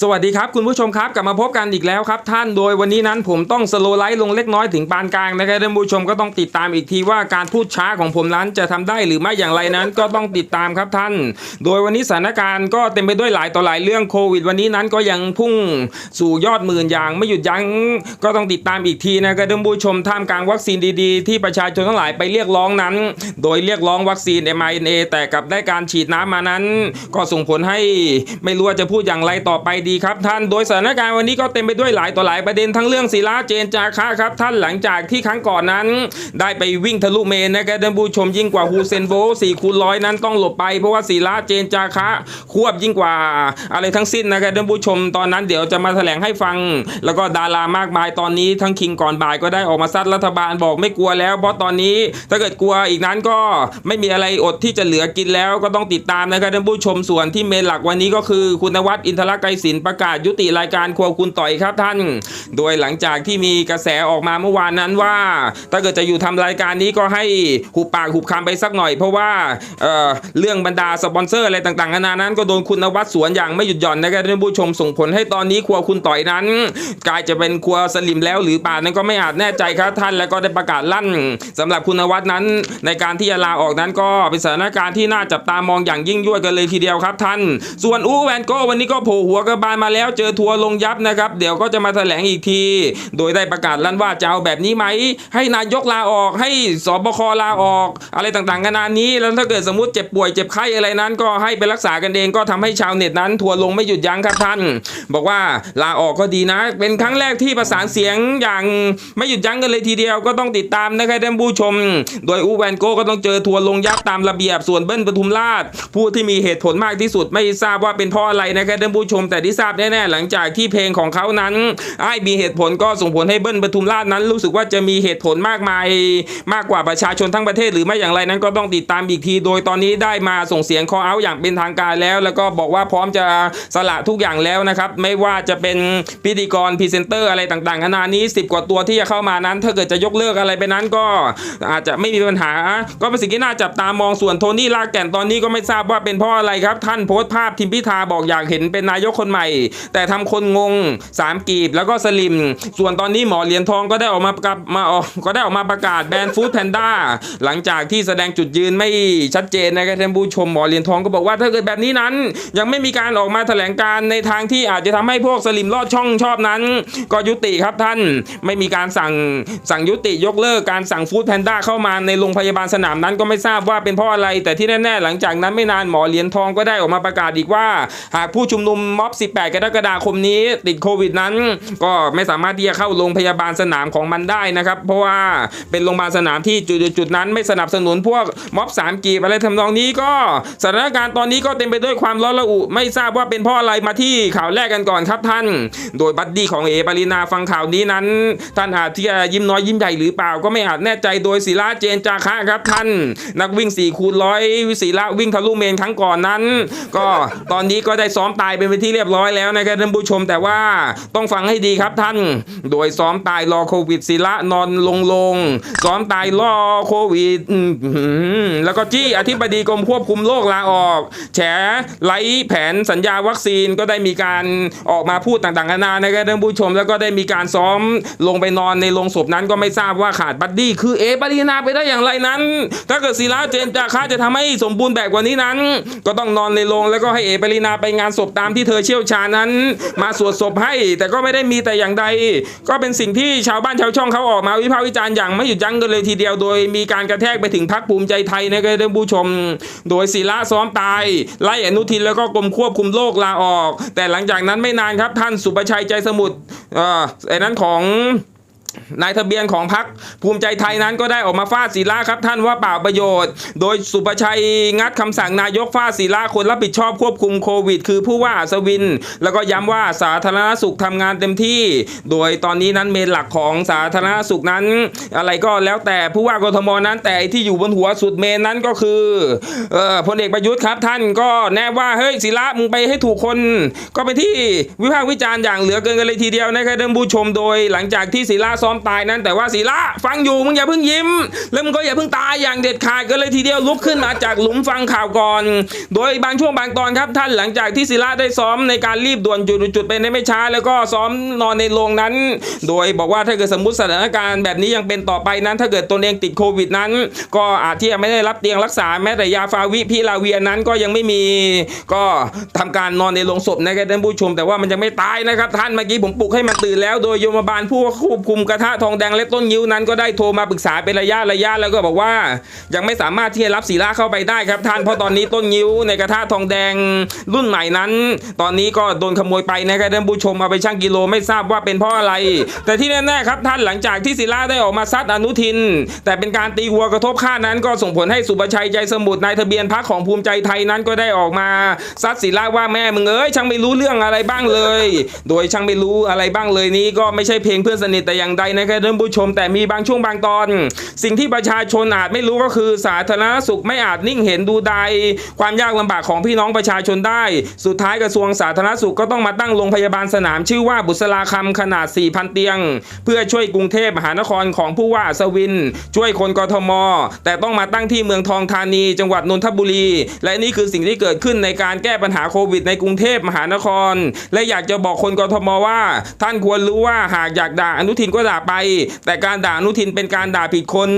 สวัสดีครับคุณผู้ชมครับกลับมาพบกันอีกแล้วครับ ท่านโดยวันนี้นั้นผมต้องสโลไลท์ลงเล็กน้อยถึงปานกลางนะครับท่านผู้ชมก็ต้องติดตามอีกทีว่าการพูดช้าของผมนั้นจะทำได้หรือไม่อย่างไรนั้นก็ต้องติดตามครับท่าน โดยวันนี้สถานการณ์ก็เต็มไปด้วยหลายต่อหลายเรื่องโควิด วันนี้นั้นก็ยังพุ่งสู่ยอดหมื่นอย่างไม่หยุดยั้งก็ต้องติดตามอีกทีนะครับท่านผู้ชมท่ามกลางวัคซีนดีๆ ที่ประชาชนทั้งหลายไปเรียกร้องนั้น โดยเรียกร้องวัคซีน mRNA แต่กับได้การฉีดน้ำมานั้น ก็ส่งผลให้ไม่รู้ว่าจะพูดอย่างไรต่อไปดีครับท่าน โดยสถานการณ์วันนี้ก็เต็มไปด้วยหลายต่อหลายประเด็นทั้งเรื่องศิลาเจนจาคะครับท่านหลังจากที่ครั้งก่อนนั้น ได้ไปวิ่งทะลุเมนนะครับท่านผู้ชมยิ่งกว่าฮูเซนโบ4คูณร้อยนั้นต้องหลบไปเพราะว่าศิลาเจนจาคะควบยิ่งกว่า อะไรทั้งสิ้นนะครับท่านผู้ชมตอนนั้นเดี๋ยวจะมาแถลงให้ฟัง แล้วก็ดารามากมายตอนนี้ทั้งคิงก่อนบ่ายก็ได้ออกมาซัดรัฐบาลบอกไม่กลัวแล้ว เพราะตอนนี้ถ้าเกิดกลัวอีกนั้นก็ไม่มีอะไรอดที่จะเหลือกินแล้วก็ต้องติดตามนะครับท่านผู้ชมส่วนที่เมนหลักวันนี้ก็คือคุณวัดอินทรไกรศิลป์ประกาศยุติรายการครัวคุณต่อยครับท่าน โดยหลังจากที่มีกระแสออกมาเมื่อวานนั้นว่า ถ้าเกิดจะอยู่ทำรายการนี้ก็ให้หุบปากหุบคำไปสักหน่อย เพราะว่าเเรื่องบรรดาสปอนเซอร์อะไรต่างๆนานานั้นก็โดนคุณนวัดสวนอย่างไม่หยุดหย่อนนะครับท่านผู้ชมส่งผลให้ตอนนี้ครัวคุณต่อยนั้น กลายจะเป็นครัวสลิมแล้วหรือป่านั้นก็ไม่อาจแน่ใจครับท่านแล้วก็ได้ประกาศลั่นสำหรับคุณนวัดนั้น ในการที่จะลาออกนั้นก็เป็นสถานการณ์ที่น่าจับตามองอย่างยิ่งยวดกันเลยทีเดียวครับท่าน ส่วนอูแวนโก้วันนี้ก็โผล่หัวกระบาลมาแล้วเจอทัวร์ลงยับนะครับ เดี๋ยวก็จะมาแถลงอีกที โดยได้ประกาศลั่นว่าจะเอาแบบนี้ไหม ให้นายกลาออก ให้สบคลาออก อะไรต่างๆกันานานี้ แล้วถ้าเกิดสมมติเจ็บป่วยเจ็บไข้อะไรนั้น ก็ให้ไปรักษากันเองก็ทำให้ชาวเน็ตนั้น ทัวร์ลงไม่หยุดยั้งครับท่าน บอกว่าลาออกก็ดีนะ เป็นครั้งแรกที่ประสานเสียงอย่างไม่หยุดยั้งกันเลยทีเดียวก็ต้องติดตามนะครับท่านผู้ชม โดยอูแวนโกก็ต้องเจอทัวร์ลงยับตามระเบียบส่วนเบิ้ลปทุมราชผู้ที่มีเหตุผลมากที่สุดไม่ทราบว่าเป็นเพราะอะไรนะครับท่านผู้ชมแต่ที่ทราบแน่ๆหลังจากที่เพลงของเขานั้นไอ้มีเหตุผลก็ส่งผลให้เบิ้ลปทุมราชนั้น รู้สึกว่าจะมีเหตุผลมากมาย มากกว่าประชาชนทั้งประเทศหรือไม่อย่างไรนั้นก็ต้องติดตามอีกที โดยตอนนี้ได้มาส่งเสียงคอเอาอย่างเป็นทางการแล้ว แล้วก็บอกว่าพร้อมจะสละทุกอย่างแล้วนะครับ ไม่ว่าจะเป็นพิธีกรพรีเซนเตอร์อะไรต่างๆนานานี้ 10 กว่าตัวที่จะเข้ามานั้น ถ้าเกิดจะยกเลิกอะไรไปนั้นก็อาจจะไม่มีปัญหา ก็เป็นสิ่งที่น่าจับตามองส่วนโทนี่ลากแก่นตอนนี้ก็ไม่ทราบว่าเป็นเพราะอะไรครับ ท่านโพสต์ภาพทิมพิธาบอกอยากเห็นเป็นนายกคนใหม่แต่ทำคนงงสามกีบแล้วก็สลิม ส่วนตอนนี้หมอเหรียญทองก็ได้ออกมาประกาศมาออกก็ได้ออกมาประกาศแบนฟู้ดแพนด้าหลังจากที่แสดงจุดยืนไม่ชัดเจนนะครับท่านผู้ชมหมอเหรียญทองก็บอกว่าถ้าเกิดแบบนี้นั้น ยังไม่มีการออกมาแถลงการในทางที่อาจจะทำให้พวกสลิมลอดช่องชอบนั้น ก็ยุติครับท่านไม่มีการสั่งสั่งยุติยกเลิกการสั่งฟู้ดแพนด้าเข้ามาในโรงพยาบาลสนามนั้นก็ไม่ทราบว่าเป็นเพราะอะไร แต่ที่แน่ๆหลังจากนั้นไม่นานหมอเหรียญทองก็ได้ออกมาประกาศอีกว่า หากผู้ชุมนุมม็อบ18กรกฎาคมนี้ติดโควิดนั้น ก็ไม่สามารถที่จะเข้าโรงพยาบาลสนามของมันได้นะครับ เพราะว่าเป็นโรงพยาบาลสนามที่จุดๆนั้น ไม่สนับสนุนพวกม็อบสามกีบอะไรทำนองนี้ก็สถานการณ์ตอนนี้ก็เต็มไปด้วยความร้อนระอุไม่ทราบว่าเป็นเพราะอะไรมาที่ข่าวแรกกันก่อนครับท่าน โดยบัดดี้ของเอปรินาฟังข่าวนี้นั้น ท่านอาจที่จะยิ้มน้อยยิ้มใหญ่หรือเปล่าก็ไม่อาจแน่ใจโดยศิลาเจนจาคะครับท่าน นักวิ่ง4คูณร้อยศิลาวิ่งทะลุเมนครั้งก่อนนั้น ก็ตอนนี้ก็ได้ซ้อมตายเป็นที่เรียบร้อยแล้วนะครับท่านผู้ชมแต่ว่าต้องฟังให้ดีครับท่าน โดยซ้อมตายรอโควิดศิละนอนลงลงซ้อมตายรอโควิดแล้วก็จี้อธิบดีกรมควบคุมโรคลาออกแฉไล่แผนสัญญาวัคซีนก็ได้มีการออกมาพูดต่างๆนานานะครับท่านผู้ชม แล้วก็ได้มีการซ้อมลงไปนอนในโรงศพนั้นก็ไม่ทราบว่าขาดบัดดี้คือเอปรินาไปได้อย่างไรนั้น ถ้าเกิดศิลาเจนจาคะจะทำให้สมบูรณ์แบบกว่านี้นั้น ก็ต้องนอนในโรงแล้วก็ให้เอปรินาไปงานศพตามที่เธอเชี่ยวชาญนั้น มาสวดศพให้ แต่ก็ไม่ได้มีแต่อย่างใด ก็เป็นสิ่งที่ชาวบ้านชาวช่องเขาออกมาวิพากษ์วิจารณ์อย่างไม่หยุดยั้งกันเลยทีเดียวโดยมีการกระแทกไปถึงพักภูมิใจไทยนะครับท่านผู้ชม โดยศิละซ้อมตาย ไล่อนุทินแล้วก็กรมควบคุมโรคลาออก แต่หลังจากนั้นไม่นานครับท่านสุประชัยใจสมุทรเอ่อไอ้นั้นของ นายทะเบียนของพรรคภูมิใจไทยนั้นก็ได้ออกมาฟาดศิลาครับท่านว่าเปล่าประโยชน์ โดยสุประชัยงัดคำสั่งนายกฟาดศิลาคนรับผิดชอบควบคุมโควิด คือผู้ว่าอัศวิน แล้วก็ย้ำว่าสาธารณสุขทำงานเต็มที่ โดยตอนนี้นั้นเมนหลักของสาธารณสุขนั้น อะไรก็แล้วแต่ผู้ว่ากทมนั้นแต่ที่อยู่บนหัวสุดเมนนั้นก็คือเอ่อพลเอกประยุทธ์ครับท่านก็แน่ว่าเฮ้ยศิลามึงไปให้ถูกคน ก็เป็นที่วิพากษ์วิจารณ์อย่างเหลือเกินกันเลยทีเดียวนะครับท่านผู้ชมโดยหลังจากที่ศิลาซ้อมตายนั้นแต่ว่าศิระฟังอยู่มึงอย่าเพิ่งยิ้ม แล้วมึงก็อย่าเพิ่งตายอย่างเด็ดขาดกันเลยทีเดียวลุกขึ้นมาจากหลุมฟังข่าวก่อน โดยบางช่วงบางตอนครับท่านหลังจากที่ศิระได้ซ้อมในการรีบด่วนจุดๆไปในไม่ช้า แล้วก็ซ้อมนอนในโรงนั้น โดยบอกว่าถ้าเกิดสมมติสถานการณ์แบบนี้ยังเป็นต่อไปนั้น ถ้าเกิดตนเองติดโควิดนั้น ก็อาจที่จะไม่ได้รับเตียงรักษาแม้แต่ยาฟาวิพิลาเวียนั้นก็ยังไม่มีก็ทำการนอนในโรงศพนะครับท่านผู้ชม แต่ว่ามันยังไม่ตายนะครับ ท่านเมื่อกี้ผมปลุกให้มันตื่นแล้วโดยโยมบาลผู้ควบคุมกรระทะทองแดงและต้นยิ้วนั้นก็ได้โทรมาปรึกษาเป็นระยะระยะแล้วก็บอกว่า ยังไม่สามารถที่จะรับศีลาเข้าไปได้ครับท่านเพราะตอนนี้ต้นยิ้วในกระทะทองแดงรุ่นใหม่นั้น ตอนนี้ก็โดนขโมยไปนะครับท่านผู้ชมเอาไปชั่งกิโลไม่ทราบว่าเป็นเพราะอะไร แต่ที่แน่ๆครับท่านหลังจากที่ศิลาได้ออกมาซัดอนุทิน แต่เป็นการตีหัวกระทบค่านั้น ก็ส่งผลให้สุประชัยใจสมุทรนายทะเบียนพรรคของภูมิใจไทยนั้นก็ได้ออกมาซัดศิลาว่าแม่มึงเอ้ยช่างไม่รู้เรื่องอะไรบ้างเลย โดยช่างไม่รู้อะไรบ้างเลยนี้ก็ไม่ใช่เพลงเพื่อนสนิทแต่อย่างใดนะครับท่านผู้ชม แต่มีบางช่วงบางตอน สิ่งที่ประชาชนอาจไม่รู้ก็คือสาธารณสุขไม่อาจนิ่งเห็นดูใด ความยากลำบากของพี่น้องประชาชนได้ สุดท้ายกระทรวงสาธารณสุขก็ต้องมาตั้งโรงพยาบาลสนามชื่อว่าบุษราคำขนาด 4,000 เตียง เพื่อช่วยกรุงเทพมหานครของผู้ว่าอัศวิน ช่วยคนกทม แต่ต้องมาตั้งที่เมืองทองธานี จังหวัดนนทบุรี และนี่คือสิ่งที่เกิดขึ้นในการแก้ปัญหาโควิดในกรุงเทพมหานคร และอยากจะบอกคนกทมว่า ท่านควรรู้ว่าหากอยากด่าอนุทินก็ด่าไป แต่การด่าอนุทินเป็นการด่าผิดคน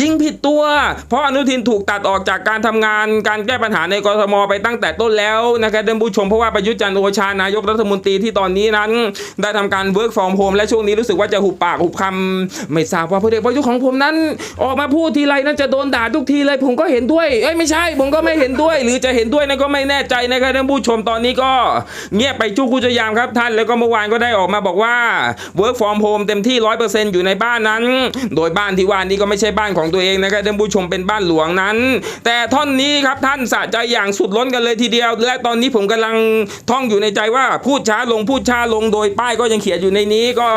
ยิ่งผิดตัว เพราะอนุทินถูกตัดออกจากการทำงาน การแก้ปัญหาในกรทมไปตั้งแต่ต้นแล้วนะครับท่านผู้ชมเพราะว่าประยุทธ์จันทร์โอชานายกรัฐมนตรีที่ตอนนี้นั้น ได้ทำการ work from home และช่วงนี้รู้สึกว่าจะหุบปากหุบคำไม่ทราบว่าพลเอกประยุทธ์ของผมนั้น ออกมาพูดทีไรนั้นจะโดนด่าทุกทีเลย ผมก็เห็นด้วยเอ้ยไม่ใช่ ผมก็ไม่เห็นด้วย หรือจะเห็นด้วยนั้นก็ไม่แน่ใจนะครับท่านผู้ชมตอนนี้ก็เงียบไปจุกกุจยามครับท่านแล้วก็เมื่อวานก็ได้ออกมาบอกว่า work from home เต็มที่ร้อยเปอร์เซ็นต์อยู่ในบ้านนั้น โดยบ้านที่ว่านี้ก็ไม่ใช่บ้านของตัวเองนะครับท่านผู้ชมเป็นบ้านหลวงนั้น แต่ท่อนนี้ครับท่านสะใจอย่างสุดล้นกันเลยทีเดียว และตอนนี้ผมกำลังท่องอยู่ในใจว่าพูดช้าลงพูดช้าลงโดยป้ายก็ยังเขียนอยู่ในนี้ก็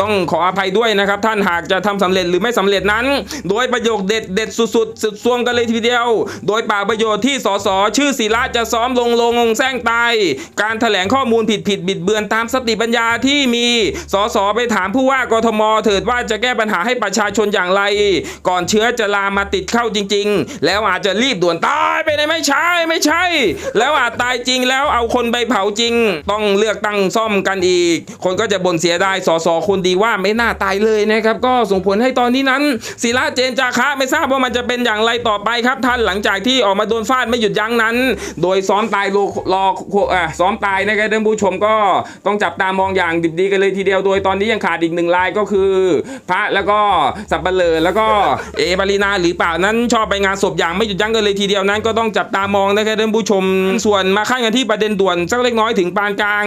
ต้องขออภัยด้วยนะครับ ท่านหากจะทำสำเร็จหรือไม่สำเร็จนั้น โดยประโยคเด็ดเด็ดสุดๆสุดซวงกันเลยทีเดียว โดยปากประโยชน์ที่สสชื่อศิระจะซ้อมลงลงแซงตายการแถลงข้อมูลผิดผิดบิดเบือนตามสติปัญญาที่มีสสไปถามผู้ว่ากทมเถิดว่าจะแก้ปัญหาให้ประชาชนอย่างไร ก่อนเชื้อจะลามมาติดเข้าจริง ๆ แล้วอาจจะรีบด่วนตายไปเลยไม่ใช่ไม่ใช่ แล้วอาจตายจริงแล้วเอาคนไปเผาจริง ต้องเลือกตั้งซ่อมกันอีก คนก็จะบ่นเสียดายสสคนดีว่าไม่น่าตายเลยนะครับ ก็ส่งผลให้ตอนนี้นั้นศิระเจนจาคะไม่ทราบว่ามันจะเป็นอย่างไรต่อไปครับ ท่านหลังจากที่ออกมาโดนฟาดไม่หยุดยั้งนั้น โดยซ้อมตายรอรออะซ้อมตายนะครับท่านผู้ชมก็ต้องจับตามองอย่างดิบดีกันเลยทีเดียวโดยตอนนี้ยังขาดอีกหนึ่งรายก็็คือ พระแล้วก็สับเปลือแล้วก็เอปารีนาหรือเปล่านั้นชอบไปงานศพอย่างไม่หยุดยั้งกันเลยทีเดียวนั้น ก็ต้องจับตามองนะครับท่านผู้ชม ส่วนมาขั้นกันที่ประเด็นด่วนสักเล็กน้อยถึงปานกลาง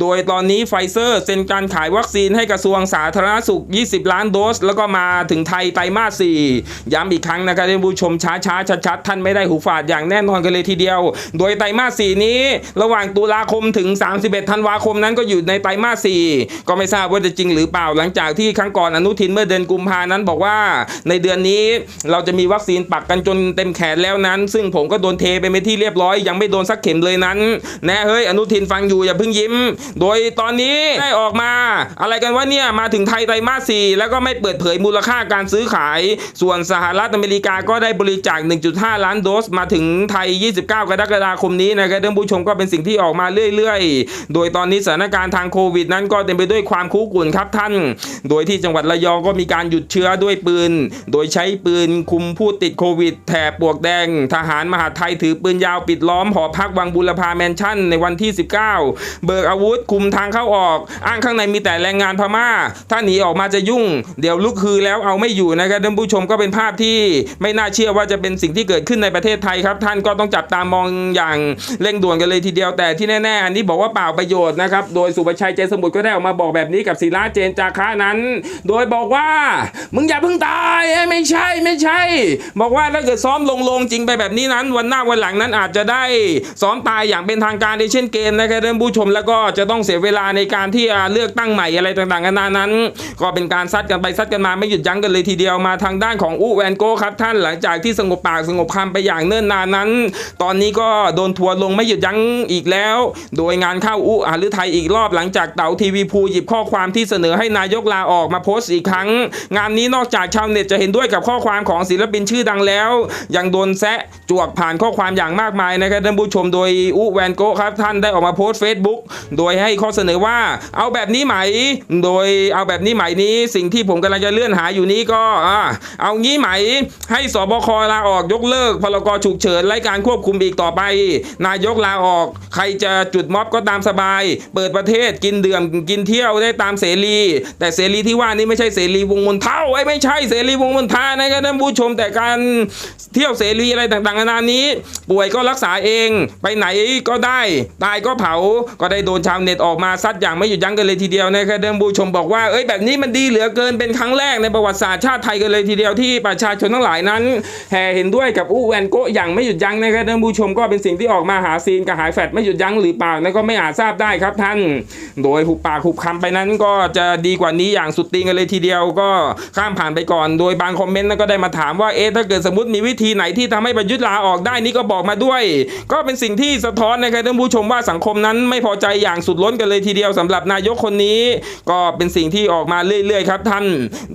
โดยตอนนี้ไฟเซอร์เซ็นการขายวัคซีนให้กระทรวงสาธารณสุข 20 ล้านโดส แล้วก็มาถึงไทยไตรมาส4ย้ำอีกครั้งนะครับท่านผู้ชมช้าช้าชัดชัดๆท่านไม่ได้หูฝาดอย่างแน่นอนกันเลยทีเดียว โดยไตรมาส4นี้ ระหว่างตุลาคมถึง 31 ธันวาคมนั้นก็อยู่ในไตรมาส4ก็ไม่ทราบว่าจะจริงหรือเปล่าหลังจากที่ครั้งก่อนอนุทินเมื่อเดือนกุมภานั้นบอกว่า ในเดือนนี้เราจะมีวัคซีนปักกันจนเต็มแขนแล้วนั้น ซึ่งผมก็โดนเทไปเป็นที่เรียบร้อยยังไม่โดนสักเข็มเลยนั้นแน่เฮ้ยอนุทินฟังอยู่อย่าเพิ่งยิ้ม โดยตอนนี้ได้ออกมา อะไรกันว่าเนี่ยมาถึงไทยไตรมาส4แล้วก็ไม่เปิดเผยมูลค่าการซื้อขาย ส่วนสหรัฐอเมริกาก็ได้บริจาค 1.5 ล้านโดสมาถึงไทย 29 กรกฎาคมนี้นะครับท่านผู้ชมก็เป็นสิ่งที่ออกมาเรื่อย ๆ โดยตอนนี้สถานการณ์ทางโควิดนั้นก็เต็มไปด้วยความคุกรุ่นครับท่านโดยที่จังหวัดระยองก็มีการหยุดเชื้อด้วยปืน โดยใช้ปืนคุมผู้ติดโควิด แถบปวกแดง ทหารมหาไทยถือปืนยาวปิดล้อมหอพักวังบุรพาแมนชั่นในวันที่ 19 เบิกอาวุธคุมทางเข้าออก อ้างข้างในมีแต่แรงงานพม่า ถ้าหนีออกมาจะยุ่ง เดี๋ยวลุกคือแล้วเอาไม่อยู่นะครับท่านผู้ชมก็เป็นภาพที่ไม่น่าเชื่อว่าจะเป็นสิ่งที่เกิดขึ้นในประเทศไทยครับ ท่านก็ต้องจับตามองอย่างเร่งด่วนกันเลยทีเดียวแต่ที่แน่ๆอันนี้บอกว่าเปล่าประโยชน์นะครับโดยสุประชัยเจสมุทรก็ได้ออกมาบอกแบบนี้กับศิลาเจนจาคะนั้น โดยบอกว่ามึงอย่าเพิ่งตายเอ้ไม่ใช่ไม่ใช่ บอกว่าถ้าเกิดซ้อมลงลงจริงไปแบบนี้นั้น วันหน้าวันหลังนั้นอาจจะได้ซ้อมตายอย่างเป็นทางการในเช่นเกมนะครับท่านผู้ชมแล้วก็จะต้องเสียเวลาในการที่จะเลือกตั้งใหม่อะไรต่างๆกันานานั้น ก็เป็นการซัดกันไปซัดกันมาไม่หยุดยั้งกันเลยทีเดียวมาทางด้านของอูแวนโกครับท่านหลังจากที่สงบปากสงบคำไปอย่างเนิ่นนานนั้น ตอนนี้ก็โดนทัวร์ลงไม่หยุดยั้งอีกแล้ว โดยงานเข้าอูอาหรือไทยอีกรอบหลังจากเต๋าทีวีภูหยิบข้อความที่เสนอให้นายกลาออกมาโพสต์อีกครั้ง งานนี้นอกจากชาวเน็ตจะเห็นด้วยกับข้อความของศิลปินชื่อดังแล้ว ยังโดนแซะจวกผ่านข้อความอย่างมากมายนะครับท่านผู้ชมโดยอุแวนโกครับท่านได้ออกมาโพสต์ Facebook โดยให้ข้อเสนอว่าเอาแบบนี้ไหม โดยเอาแบบนี้ไหมนี้สิ่งที่ผมกำลังจะเลื่อนหาอยู่นี้ก็อ่าเอางี้ไหม ให้สบคลาออกยกเลิกพรกฉุกเฉินไร้การควบคุมอีกต่อไป นายกลาออก ใครจะจุดม็อบก็ตามสบาย เปิดประเทศกินเดื่มกินเที่ยวได้ตามเสรี แต่เสรีที่ว่านี่ไม่ใช่เสรีวงมนเท่าไอ้ไม่ใช่เสรีวงมนทานะครับท่านผู้ชมแต่การเที่ยวเสรีอะไรต่างๆนานานี้ ป่วยก็รักษาเองไปไหนก็ได้ ตายก็เผาก็ได้โดนชาวเน็ตออกมาซัดอย่างไม่หยุดยั้งกันเลยทีเดียวนะครับท่านผู้ชมบอกว่าเอ้ยแบบนี้มันดีเหลือเกินเป็นครั้งแรกในประวัติศาสตร์ชาติไทยกันเลยทีเดียวที่ประชาชนทั้งหลายนั้นแห่เห็นด้วยกับอู้แวนโกะอย่างไม่หยุดยั้งนะครับท่านผู้ชมก็เป็นสิ่งที่ออกมาหาซีนกับหายแฟดไม่หยุดยั้งหรือเปล่านั่นก็ไม่อาจทราบได้ครับท่าน โดยหุบปากหุบคำไปนั้นก็จะดีกว่านี้อย่างสุดติงกันเลยทีเดียวก็ข้ามผ่านไปก่อน โดยบางคอมเมนต์ก็ได้มาถามว่าเอ๊ะถ้าเกิดสมมติมีวิธีไหนที่ทำให้ประยุทธ์ลาออกได้นี่ก็บอกมาด้วย ก็เป็นสิ่งที่สะท้อนนะครับท่านผู้ชมว่าสังคมนั้นไม่พอใจอย่างสุดล้นกันเลยทีเดียวสำหรับนายกคนนี้ ก็เป็นสิ่งที่ออกมาเรื่อยๆครับท่าน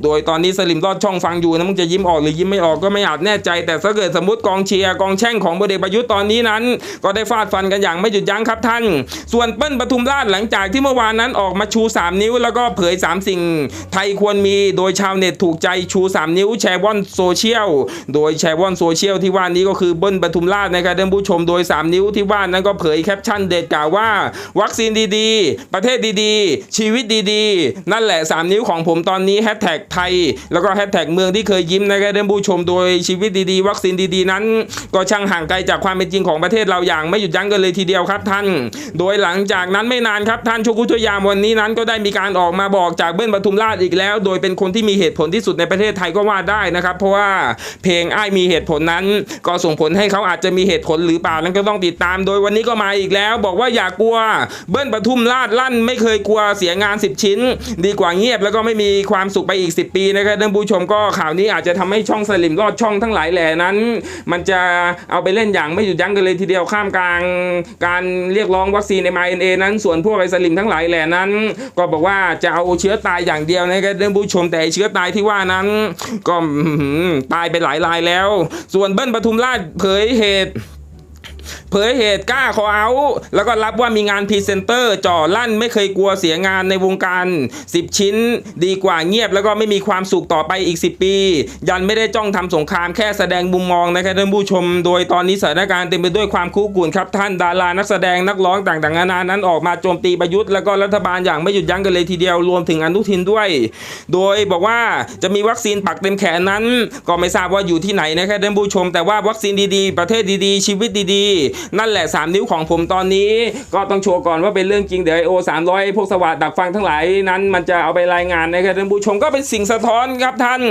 โดยตอนนี้สลิมรอดช่องฟังอยู่นะมึงจะยิ้มออกหรือยิ้มไม่ออกก็ไม่อาจแน่ใจ แต่ถ้าเกิดสมมติกองเชียร์กองแช่งของพลเอกประยุทธ์ตอนนี้นั้น ก็ได้ฟาดฟันกันอย่างไม่หยุดยั้งครับท่าน ส่วนเปิ้ลปทุมราชหลังจากที่เมื่อวานนั้นออกมาชู 3 นิ้วแล้วก็เผย 3 สิ่งไทยควรมีโดยชาวเน็ตถูกใจชู 3 นิ้วแชร์ว่อนโซเชียล โดยแชร์ว่อนโซเชียลที่ว่านี้ก็คือเบิ้ลปทุมราชนะครับท่านผู้ชมโดย 3 นิ้วที่ว่านั้นก็เผยแคปชั่นเด็ดกล่าวว่า วัคซีนดีๆ ประเทศดีๆ ชีวิตดีๆ นั่นแหละ 3 นิ้วของผมตอนนี้แฮชแท็กไทย แล้วก็แฮชแท็กเมืองที่เคยยิ้มนะครับท่านผู้ชมโดยชีวิตดีๆ วัคซีนดีๆ นั้น ก็ช่างห่างไกลจากความเป็นจริงของประเทศเราอย่างไม่หยุดยั้งกันเลยทีเดียวครับท่าน โดยหลังจากนั้นไม่นานครับท่านชูกุทยามวันนี้นั้นก็ได้มีการออกมาบอกจากเบิ้ลปทุมราชอีกแล้ว โดยเป็นคนที่มีเหตุผลที่สุดในประเทศไทยก็ว่าได้นะครับ เพราะว่าเพลงอ้ายมีเหตุผลนั้น ก็ส่งผลให้เขาอาจจะมีเหตุผลหรือเปล่านั้นก็ต้องติดตาม โดยวันนี้ก็มาอีกแล้ว บอกว่าอย่ากลัว เบิ้ลปทุมราชลั่น ไม่เคยกลัวเสียงาน 10 ชิ้น ดีกว่าเงียบแล้วก็ไม่มีความสุขไปอีก 10 ปีนะครับท่านผู้ชมก็ข่าวนี้อาจจะทำให้ช่องสลิมรอดช่องทั้งหลายแหล่นั้น มันจะเอาไปเล่นอย่างไม่หยุดยั้งกันเลยทีเดียวข้ามกลาง การเรียกร้องวัคซีน m อ n a นั้น ส่วนพวกไอ้สลิมทั้งหลายแหล่นั้น ก็บอกว่าจะเอาเชื้อตายอย่างเดียวนะครับท่านผู้ชมแต่เชื้อตายที่ว่านั้น ก็ตายไปหลายรายแล้ว ส่วนเบิ้ลปทุมราชเผยเหตุเผยเหตุกล้าขอเอา แล้วก็รับว่ามีงานพรีเซนเตอร์จ่อลั่นไม่เคยกลัวเสียงานในวงการ 10 ชิ้น ดีกว่าเงียบแล้วก็ไม่มีความสุขต่อไปอีก 10 ปี ยันไม่ได้จ้องทำสงครามแค่แสดงมุมมองนะครับท่านผู้ชม โดยตอนนี้สถานการณ์เต็มไปด้วยความคุกรุ่นครับท่านดารานักแสดงนักร้องต่างๆนานานั้นออกมาโจมตีประยุทธ์แล้วก็รัฐบาลอย่างไม่หยุดยั้งกันเลยทีเดียวรวมถึงอนุทินด้วย โดยบอกว่าจะมีวัคซีนปักเต็มแขนนั้น ก็ไม่ทราบว่าอยู่ที่ไหนนะครับท่านผู้ชม แต่ว่าวัคซีนดีๆ ประเทศดีๆ ชีวิตดีๆนั่นแหละ 3 นิ้วของผมตอนนี้ ก็ต้องโชว์ก่อนว่าเป็นเรื่องจริงเดี๋ยวไอโอสามร้อยพวกสวัสดดักฟังทั้งหลายนั้น มันจะเอาไปรายงานนะครับท่านผู้ชมก็เป็นสิ่งสะท้อนครับท่าน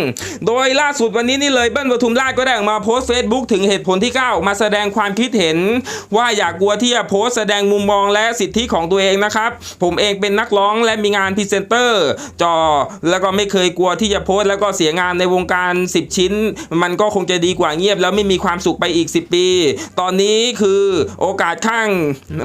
โดยล่าสุดวันนี้นี่เลยเบิ้ลปทุมราชก็ได้ออกมาโพสต์เฟซบุ๊กถึงเหตุผลที่ก้าวมาแสดงความคิดเห็น ว่าอยากกลัวที่จะโพสต์แสดงมุมมองและสิทธิของตัวเองนะครับ ผมเองเป็นนักร้องและมีงานพรีเซนเตอร์จอแล้วก็ไม่เคยกลัวที่จะโพสต์แล้วก็เสียงานในวงการ 10 ชิ้น มันก็คงจะดีกว่าเงียบ แล้วไม่มีความสุขไปอีก 10 ปี ตอนนี้คือโอกาสข้างอ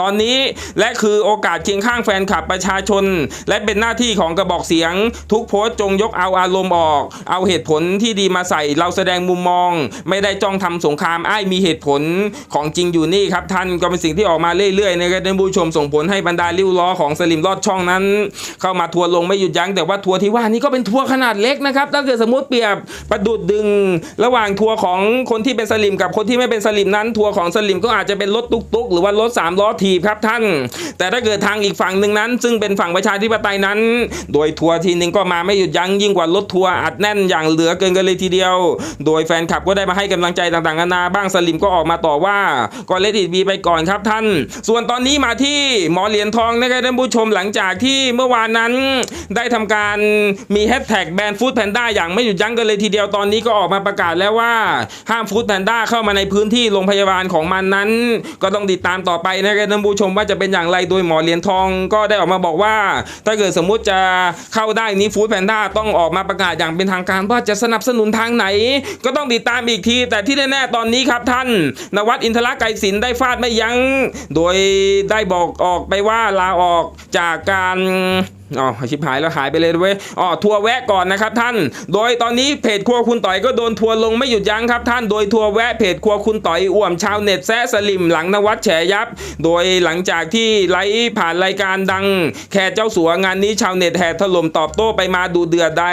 ตอนนี้และคือโอกาสเคียงข้างแฟนคลับประชาชน และเป็นหน้าที่ของกระบอกเสียง ทุกโพสต์จงยกเอาอารมณ์ออก เอาเหตุผลที่ดีมาใส่เราแสดงมุมมอง ไม่ได้จ้องทำสงครามไอ้มีเหตุผลของจริงอยู่นี่ครับท่านก็เป็นสิ่งที่ออกมาเรื่อยๆนะครับท่านผู้ชมส่งผลให้บรรดาริ้วล้อของสลิมรอดช่องนั้น เข้ามาทัวร์ลงไม่หยุดยั้งแต่ว่าทัวร์ที่ว่านี้ก็เป็นทัวร์ขนาดเล็กนะครับถ้าเกิดสมมติเปรียบประดุดดึง ระหว่างทัวร์ของคนที่เป็นสลิมกับคนที่ไม่เป็นสลิมนั้น ทัวร์ของสลิมก็อาจจะเป็นรถตุ๊กๆ หรือว่ารถสามล้อถีบครับท่าน แต่ถ้าเกิดทางอีกฝั่งหนึ่งนั้น ซึ่งเป็นฝั่งประชาธิปไตยนั้น โดยทัวร์ทีนึงก็มาไม่หยุดยั้งยิ่งกว่ารถทัวร์อัดแน่นอย่างเหลือเกินกันเลยทีเดียว โดยแฟนคลับก็ได้มาให้กำลังใจต่างๆนานาบ้างสลิมก็ออกมาต่อว่าก็เลดิบีไปก่อนครับท่าน ส่วนตอนนี้มาที่หมอเหรียญทองนะครับท่านผู้ชมหลังจากที่เมื่อวานนั้นได้ทำการมีแฮชแท็กแบนฟู้ดแพนด้าอย่างไม่หยุดยั้งกันเลยทีเดียวตอนนี้ก็ออกมาประกาศแล้วว่าห้ามฟู้ดแพนด้าเข้ามาในพื้นที่โรงพยาบาลของมันนั้น ก็ต้องติดตามต่อไปนะครับท่านผู้ชมว่าจะเป็นอย่างไรโดยหมอเหรียญทองก็ได้ออกมาบอกว่า ถ้าเกิดสมมุติจะเข้าได้นี้ฟู้ดแพนด้าต้องออกมาประกาศอย่างเป็นทางการว่าจะสนับสนุนทางไหน ก็ต้องติดตามอีกที แต่ที่แน่ๆตอนนี้ครับท่าน นวัดอินทรไกรศิลป์ได้ฟาดไม่ยั้ง โดยได้บอกออกไปว่าลาออกจากการอ๋อชิบหายแล้วหายไปเลยเว้ยอ๋อทัวร์แวะก่อนนะครับท่าน โดยตอนนี้เพจครัวคุณต่อยก็โดนทัวร์ลงไม่หยุดยั้งครับท่าน โดยทัวร์แวะเพจครัวคุณต่อยอ่วมชาวเน็ตแซะสลิมหลังนวัดแฉยับ โดยหลังจากที่ไลฟ์ผ่านรายการดังแค่เจ้าสัวงานนี้ชาวเน็ตแห่ถล่มตอบโต้ไปมาดูเดือดใด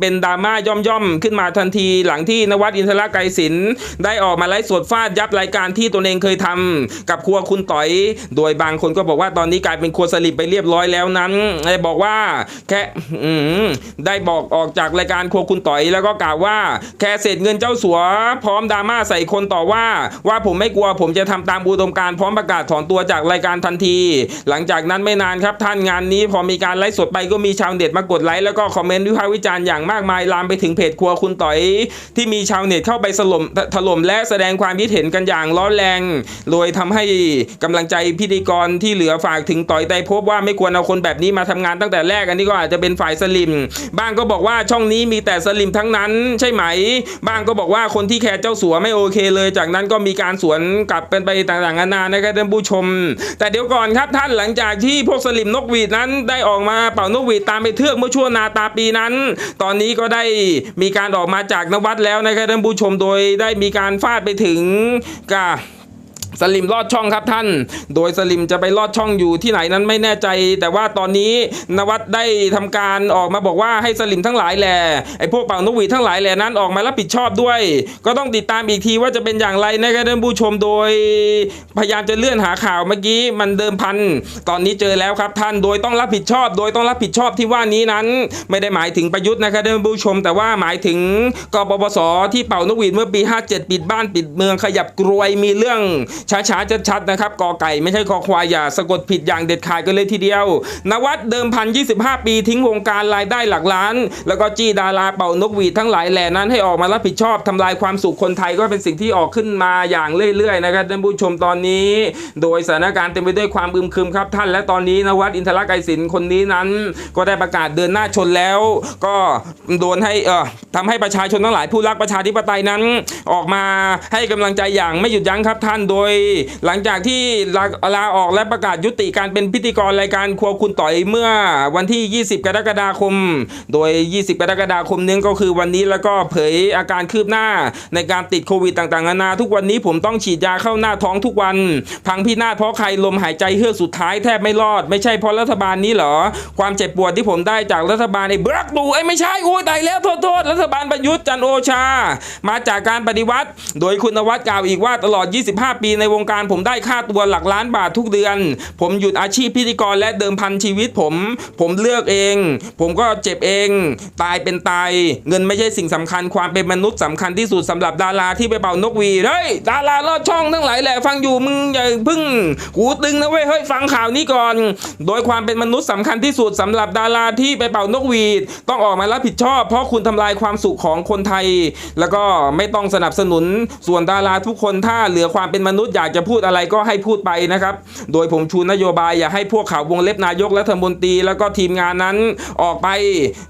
เป็นดราม่าย่อมๆขึ้นมาทันที หลังที่นวัดอินทรไกรศิลป์ได้ออกมาไลฟ์สดฟาดยับรายการที่ตนเองเคยทำกับครัวคุณต่อย โดยบางคนก็บอกว่าตอนนี้กลายเป็นครัวสลิมไปเรียบร้อยแล้วนั้นได้บอกว่าแค่ได้บอกออกจากรายการครัวคุณต่อยแล้วก็กล่าวว่า แค่เศษเงินเจ้าสัว พร้อมดราม่าใส่คนต่อว่า ว่าผมไม่กลัวผมจะทำตามอุดมการพร้อมประกาศถอนตัวจากรายการทันที หลังจากนั้นไม่นานครับท่านงานนี้พอมีการไลฟ์สดไปก็มีชาวเน็ตมากดไลค์แล้วก็คอมเมนต์วิพากษ์วิจารณ์อย่างมากมายลามไปถึงเพจครัวคุณต่อย ที่มีชาวเน็ตเข้าไปสลมถล่มและแสดงความคิดเห็นกันอย่างร้อนแรง โดยทำให้กำลังใจพิธีกรที่เหลือฝากถึงต่อยไตรภพว่าไม่ควรเอาคนแบบนี้มาทำงานตั้งแต่แรกอันนี้ก็อาจจะเป็นฝ่ายสลิม บ้างก็บอกว่าช่องนี้มีแต่สลิมทั้งนั้นใช่ไหม บ้างก็บอกว่าคนที่แคร์เจ้าสัวไม่โอเคเลย จากนั้นก็มีการสวนกลับเป็นไปต่างๆนานานะครับท่านผู้ชม แต่เดี๋ยวก่อนครับท่านหลังจากที่พวกสลิมนกหวีดนั้นได้ออกมาเป่านกหวีดตามไปเทือกเมื่อช่วงนาตาปีนั้น ตอนนี้ก็ได้มีการออกมาจากนวัดแล้วนะครับท่านผู้ชมโดยได้มีการฟาดไปถึงกับ สลิมลอดช่องครับท่าน โดยสลิมจะไปลอดช่องอยู่ที่ไหนนั้นไม่แน่ใจ แต่ว่าตอนนี้นวัดได้ทำการออกมาบอกว่าให้สลิมทั้งหลายแหล่ไอ้พวกเป่านกหวีทั้งหลายแหล่นั้นออกมารับผิดชอบด้วย ก็ต้องติดตามอีกทีว่าจะเป็นอย่างไรนะครับท่านผู้ชมโดย พยายามจะเลื่อนหาข่าวเมื่อกี้มันเดิมพัน ตอนนี้เจอแล้วครับท่านโดยต้องรับผิดชอบ โดยต้องรับผิดชอบที่ว่านี้นั้น ไม่ได้หมายถึงประยุทธ์นะครับท่านผู้ชม แต่ว่าหมายถึงกปปสที่เป่านกหวีดเมื่อปี 57 ปิดบ้านปิดเมืองขยับกรวยมีเรื่องช้าๆชัดๆนะครับกอไก่ไม่ใช่คอควายอย่าสะกดผิดอย่างเด็ดขาดกันเลยทีเดียว นวัดเดิมพัน 25 ปีทิ้งวงการรายได้หลักล้าน แล้วก็จี้ดาราเป่านกหวีดทั้งหลายแหล่นั้นให้ออกมารับผิดชอบทำลายความสุขคนไทยก็เป็นสิ่งที่ออกขึ้นมาอย่างเรื่อยๆนะครับท่านผู้ชมตอนนี้ โดยสถานการณ์เต็มไปด้วยความอึมครึมครับท่าน และตอนนี้นวัดอินทรไกรศิลป์คนนี้นั้น ก็ได้ประกาศเดินหน้าชนแล้ว ก็โดนให้เอ่อทำให้ประชาชนทั้งหลายผู้รักประชาธิปไตยนั้น ออกมาให้กำลังใจอย่างไม่หยุดยั้งครับท่านโดยหลังจากที่ลาลาออกและประกาศยุติการเป็นพิธีกรรายการครัวคุณต่อยเมื่อวันที่ 20 กรกฎาคม โดย 20 กรกฎาคมนี้ก็คือวันนี้แล้วก็เผยอาการคืบหน้าในการติดโควิดต่างๆนานาทุกวันนี้ผมต้องฉีดยาเข้าหน้าท้องทุกวัน พังพินาศเพราะใครลมหายใจเฮือกสุดท้ายแทบไม่รอด ไม่ใช่เพราะรัฐบาลนี้เหรอ ความเจ็บปวดที่ผมได้จากรัฐบาลไอ้เบรกดูไอ้ไม่ใช่โอ้ยตายแล้วโทษโทษรัฐบาลประยุทธ์จันโอชา มาจากการปฏิวัติ โดยคุณวัดกล่าวอีกว่าตลอด 25 ปีในวงการผมได้ค่าตัวหลักล้านบาททุกเดือน ผมหยุดอาชีพพิธีกรและเดิมพันชีวิตผม ผมเลือกเอง ผมก็เจ็บเอง ตายเป็นตาย เงินไม่ใช่สิ่งสำคัญความเป็นมนุษย์สำคัญที่สุดสำหรับดาราที่ไปเป่านกหวีดเฮ้ยดาราลอดช่องทั้งหลายแหละฟังอยู่มึงอย่าเพึ่งหูตึงนะเว้ยเฮ้ยฟังข่าวนี้ก่อน โดยความเป็นมนุษย์สำคัญที่สุดสำหรับดาราที่ไปเป่านกหวีดต้องออกมารับผิดชอบ เพราะคุณทำลายความสุขของคนไทย แล้วก็ไม่ต้องสนับสนุนส่วนดาราทุกคนถ้าเหลือความเป็นมนุษย์อยากจะพูดอะไรก็ให้พูดไปนะครับ โดยผมชูนโยบายอย่าให้พวกเขาวงเล็บนายกรัฐมนตรีแล้วก็ทีมงานนั้นออกไป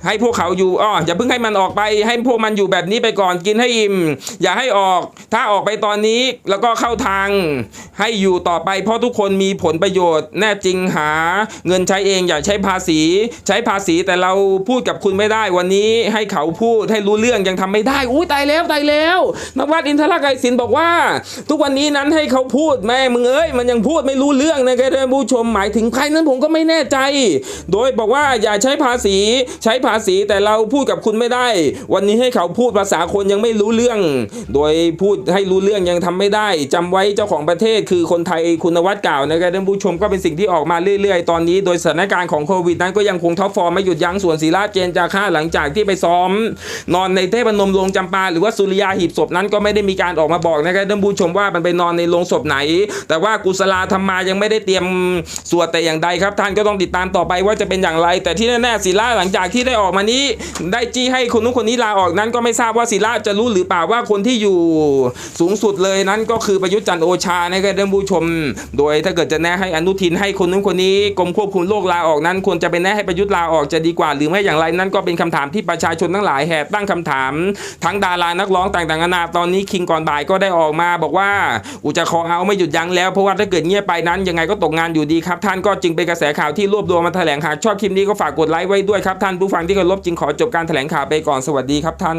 ให้พวกเขาอยู่อ้ออย่าเพิ่งให้มันออกไป ให้พวกมันอยู่แบบนี้ไปก่อนกินให้อิ่ม อย่าให้ออก ถ้าออกไปตอนนี้แล้วก็เข้าทาง ให้อยู่ต่อไป เพราะทุกคนมีผลประโยชน์ แน่จริงหา เงินใช้เองอย่าใช้ภาษี ใช้ภาษีแต่เราพูดกับคุณไม่ได้วันนี้ ให้เขาพูดให้รู้เรื่องยังทำไม่ได้อุ้ยตายแล้วตายแล้วนวัดอินทรไกรศิลป์บอกว่า ทุกวันนี้นั้นให้เขาพูดแม่มึงเอ้ยมันยังพูดไม่รู้เรื่องนะครับท่านผู้ชมหมายถึงใครนั้นผมก็ไม่แน่ใจ โดยบอกว่าอย่าใช้ภาษีใช้ภาษีแต่เราพูดกับคุณไม่ได้ วันนี้ให้เขาพูดภาษาคนยังไม่รู้เรื่อง โดยพูดให้รู้เรื่องยังทำไม่ได้จำไว้เจ้าของประเทศคือคนไทยคุณวัฒน์กล่าวนะครับท่านผู้ชมก็เป็นสิ่งที่ออกมาเรื่อยๆ ตอนนี้ โดยสถานการณ์ของโควิดนั้นก็ยังคงท็อปฟอร์มไม่หยุดยั้งส่วนศิลาเจนจาค่าหลังจากที่ไปซ้อม นอนในเทพนมโรงจำปาหรือว่าสุริยาหีบศพนั้นก็ไม่ได้มีการออกมาบอกนะครับท่านผู้ชมว่ามันไปนอนในโรงศพไหน แต่ว่ากุศลาธรรมายังไม่ได้เตรียมสวดแต่อย่างใดครับ ท่านก็ต้องติดตามต่อไปว่าจะเป็นอย่างไร แต่ที่แน่ๆศิลาหลังจากที่ได้ออกมานี้ ได้จี้ให้คนนู้นคนนี้ลาออกนั้นก็ไม่ทราบว่าศิลาจะรู้หรือเปล่าว่าคนที่อยู่สูงสุดเลยนั้นก็คือประยุทธ์จันทร์โอชานะครับท่านผู้ชม โดยถ้าเกิดจะแนะให้อนุทินให้คนนู้นคนนี้กรมควบคุมโรคลาออกนั้นควรจะเป็นแนะให้ประยุทธ์ลาออกจะดีกว่าหรือไม่อย่างไรนั้นก็เป็นคำถามที่ประชาชนทั้งหลายแห่ตั้งคำถาม ทั้งดารานักร้องต่างๆนานาตอนนี้คิงก่อนบ่ายก็ได้ออกมา บอกว่ากูจะขอเอาไม่หยุดยั้งแล้ว เพราะว่าถ้าเกิดเงียบไปนั้นยังไงก็ตกงานอยู่ดีครับ ท่านก็จึงเป็นกระแสข่าวที่รวบรวมมาแถลงหากชอบคลิปนี้ก็ฝากกดไลค์ไว้ด้วยครับท่านผู้ฟังที่เคารพจึงขอจบการแถลงข่าวไปก่อนสวัสดีครับท่าน